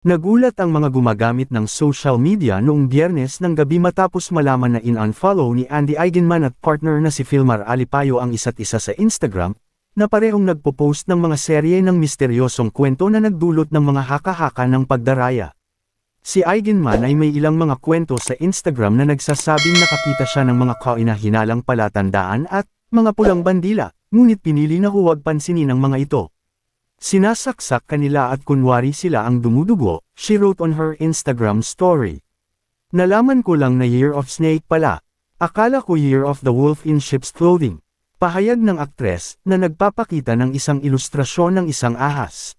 Nagulat ang mga gumagamit ng social media noong biyernes ng gabi matapos malaman na in-unfollow ni Andy Eigenman at partner na si Filmar Alipayo ang isa't isa sa Instagram, na parehong nagpo-post ng mga serye ng misteryosong kwento na nagdulot ng mga haka-haka ng pagdaraya. Si Eigenman ay may ilang mga kwento sa Instagram na nagsasabing nakakita siya ng mga kainahinalang palatandaan at mga pulang bandila, ngunit pinili na huwag pansinin ang mga ito. Sinasaksak kanila at kunwari sila ang dumudugo, she wrote on her Instagram story. Nalaman ko lang na Year of Snake pala. Akala ko Year of the Wolf in Sheep's Clothing. Pahayag ng aktres na nagpapakita ng isang ilustrasyon ng isang ahas.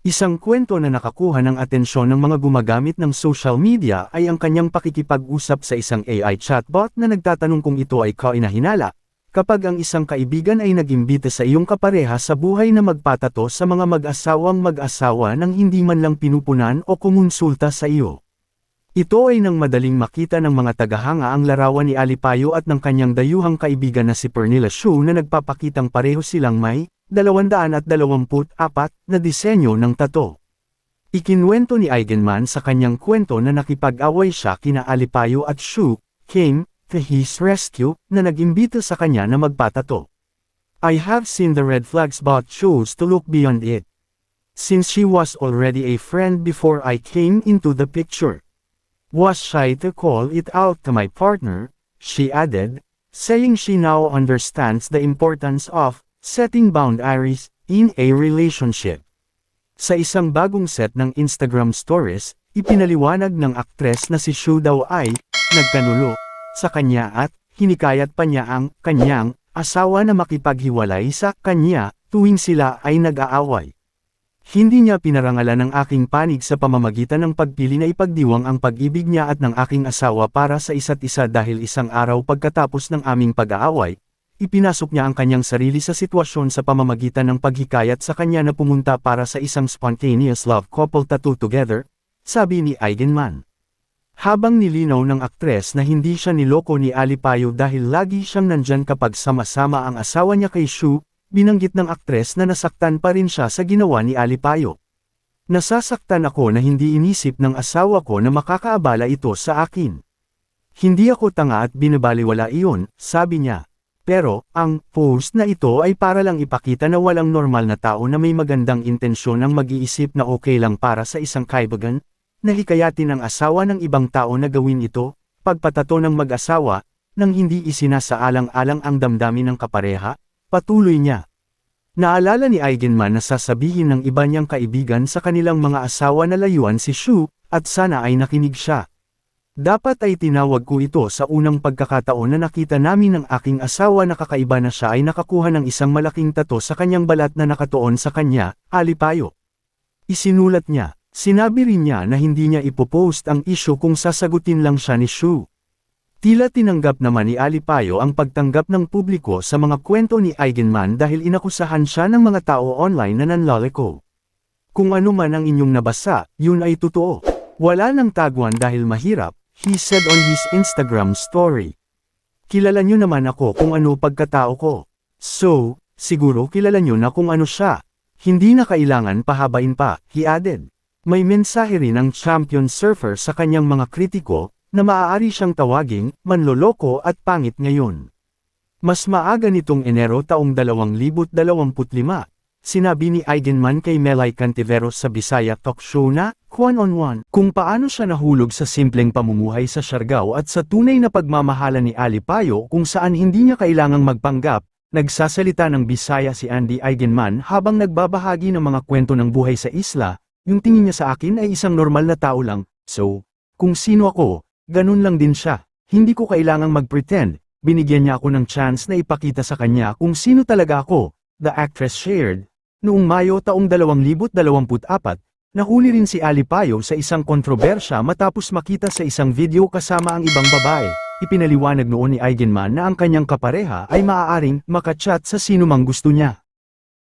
Isang kwento na nakakuha ng atensyon ng mga gumagamit ng social media ay ang kanyang pakikipag-usap sa isang AI chatbot na nagtatanong kung ito ay kainahinala, kapag ang isang kaibigan ay nagimbita sa iyong kapareha sa buhay na magpatato sa mga mag-asawang mag-asawa nang hindi man lang pinupunan o kumonsulta sa iyo. Ito ay nang madaling makita ng mga tagahanga ang larawan ni Alipayo at ng kanyang dayuhang kaibigan na si Pernilla Shu na nagpapakitang pareho silang may 224 na disenyo ng tato. Ikinwento ni Eigenman sa kanyang kwento na nakipag-away siya kina Alipayo at Shu, came to his rescue, na nag-imbita sa kanya na magpatato. I have seen the red flags but chose to look beyond it. Since she was already a friend before I came into the picture. Was shy to call it out to my partner, she added, saying she now understands the importance of setting boundaries in a relationship. Sa isang bagong set ng Instagram stories, ipinaliwanag ng aktres na si Shu daw ay nagkanulo sa kanya at hinikayat pa niya ang kanyang asawa na makipaghiwalay sa kanya tuwing sila ay nag-aaway. Hindi niya pinarangalan ang aking panig sa pamamagitan ng pagpili na ipagdiwang ang pag-ibig niya at ng aking asawa para sa isa't isa dahil isang araw pagkatapos ng aming pag-aaway, ipinasok niya ang kanyang sarili sa sitwasyon sa pamamagitan ng paghikayat sa kanya na pumunta para sa isang spontaneous love couple tattoo together, sabi ni Eigenman. Habang nilinaw ng aktres na hindi siya niloko ni Alipayo dahil lagi siyang nandyan kapag sama-sama ang asawa niya kay Shu, binanggit ng aktres na nasaktan pa rin siya sa ginawa ni Alipayo. Nasasaktan ako na hindi inisip ng asawa ko na makakaabala ito sa akin. Hindi ako tanga at binabaliwala iyon, sabi niya. Pero, ang post na ito ay para lang ipakita na walang normal na tao na may magandang intensyon ang mag-iisip na okay lang para sa isang kaibigan, Nahikayatin ang asawa ng ibang tao na gawin ito, pagpatato ng mag-asawa, nang hindi isinasaalang-alang ang damdamin ng kapareha, patuloy niya. Naalala ni Eigenman na sasabihin ng iba niyang kaibigan sa kanilang mga asawa na layuan si Shu, at sana ay nakinig siya. Dapat ay tinawag ko ito sa unang pagkakataon na nakita namin ng aking asawa na kakaiba na siya ay nakakuha ng isang malaking tato sa kanyang balat na nakatuon sa kanya, alipayo. Isinulat niya, Sinabi rin niya na hindi niya ipopost ang isyo kung sasagutin lang siya ni Shu. Tila tinanggap naman ni Alipayo ang pagtanggap ng publiko sa mga kwento ni Eigenman dahil inakusahan siya ng mga tao online na nanloleko. Kung ano man ang inyong nabasa, yun ay totoo. Wala nang taguan dahil mahirap, he said on his Instagram story. Kilala niyo naman ako kung ano pagkatao ko. So, siguro kilala niyo na kung ano siya. Hindi na kailangan pahabain pa, he added. May mensahe rin ang champion surfer sa kanyang mga kritiko, na maaari siyang tawaging, manloloko at pangit ngayon. Mas maaga nitong Enero taong 2025, sinabi ni Eigenman kay Melay Cantiveros sa Bisaya Talk Show na, One on One, kung paano siya nahulog sa simpleng pamumuhay sa Siargao at sa tunay na pagmamahala ni Alipayo kung saan hindi niya kailangang magpanggap, nagsasalita ng Bisaya si Andy Eigenman habang nagbabahagi ng mga kwento ng buhay sa isla, yung tingin niya sa akin ay isang normal na tao lang, so, kung sino ako, ganun lang din siya. Hindi ko kailangang mag-pretend, binigyan niya ako ng chance na ipakita sa kanya kung sino talaga ako, the actress shared. Noong Mayo taong 2024, nahuli rin si Alipayo sa isang kontrobersya matapos makita sa isang video kasama ang ibang babae. Ipinaliwanag noon ni Eigenman na ang kanyang kapareha ay maaaring makachat sa sino mang gusto niya.